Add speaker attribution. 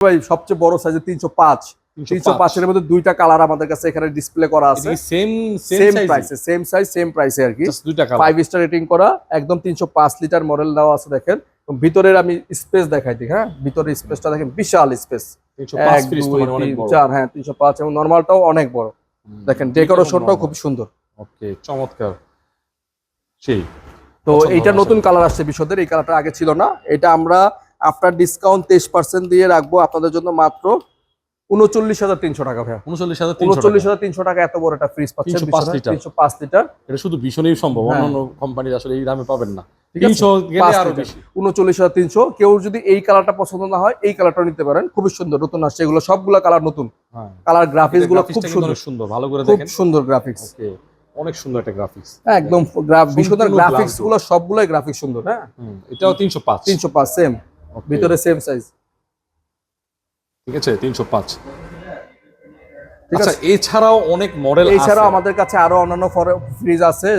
Speaker 1: ভাই সবচেয়ে বড় সাইজে তিনশো পাঁচ। তিনশো পাঁচের মধ্যে দুইটা কালার আমাদের কাছে এখানে ডিসপ্লে করা আছে।
Speaker 2: সেম
Speaker 1: সেম
Speaker 2: সেম
Speaker 1: প্রাইসে সেম সাইজ সেম প্রাইসে আর কি।
Speaker 2: দুইটা
Speaker 1: ফাইভ স্টার রেটিং করা একদম তিনশো পাঁচ লিটার মডেল দেওয়া আছে দেখেন। ভিতরের আমি স্পেস দেখাই দিই হ্যাঁ? ভিতরের স্পেসটা দেখেন বিশাল স্পেস
Speaker 2: বড়।
Speaker 1: চার হ্যাঁ তিনশো পাঁচ এবং নর্মালটাও অনেক বড়। দেখেন ডেকোরেশনটাও খুব সুন্দর।
Speaker 2: ওকে চমৎকার। সেই।
Speaker 1: তো এইটা নতুন কালার আসছে বিশদের এই কালারটা আগে ছিল না। এটা আমরা আফটার ডিসকাউন্ট তেইশ পার্সেন্ট দিয়ে রাখব আপনাদের জন্য মাত্র উনচল্লিশ হাজার তিনশো টাকা ভাইয়া।
Speaker 2: উনচল্লিশ হাজার
Speaker 1: উনচল্লিশ হাজার তিনশো টাকা এত বড় একটা ফ্রিজ পাচ্ছেন তিনশো পাঁচ লিটার।
Speaker 2: এটা শুধু ভীষণই সম্ভব
Speaker 1: হ্যাঁ।
Speaker 2: অন্যান্য কোম্পানি আসলে এই দামে পাবেন না।
Speaker 1: ঠিক আছে?
Speaker 2: তিনশো গেলে
Speaker 1: পাঁচ
Speaker 2: আরও
Speaker 1: লিটার।
Speaker 2: বেশি।
Speaker 1: উনচল্লিশ হাজার তিনশো কেউ যদি এই কালারটা পছন্দ না হয় এই কালারটা নিতে পারেন। খুবই সুন্দর নতুন আসছে এগুলো সবগুলো কালার নতুন।
Speaker 2: হ্যাঁ।
Speaker 1: কালার গ্রাফিক্সগুলো খুব সুন্দর।
Speaker 2: সুন্দর ভালো করে
Speaker 1: খুব সুন্দর গ্রাফিক্স
Speaker 2: অনেক সুন্দর একটা গ্রাফিক্স
Speaker 1: একদম
Speaker 2: সম্পূর্ণ
Speaker 1: গ্রাফিক্সগুলো সবগুলোই গ্রাফিক্স সুন্দর হ্যাঁ?
Speaker 2: এটাও তিনশো পাঁচ।
Speaker 1: তিনশো পাঁচ সেম ভিতরে সেম সাইজ
Speaker 2: ঠিক আছে তিনশো পাঁচ।
Speaker 1: ঠিক
Speaker 2: আচ্ছা
Speaker 1: আছে।
Speaker 2: এছাড়াও অনেক মডেল
Speaker 1: এছাড়াও আমাদের কাছে আরও অন্যান্য ফ্রিজ আছে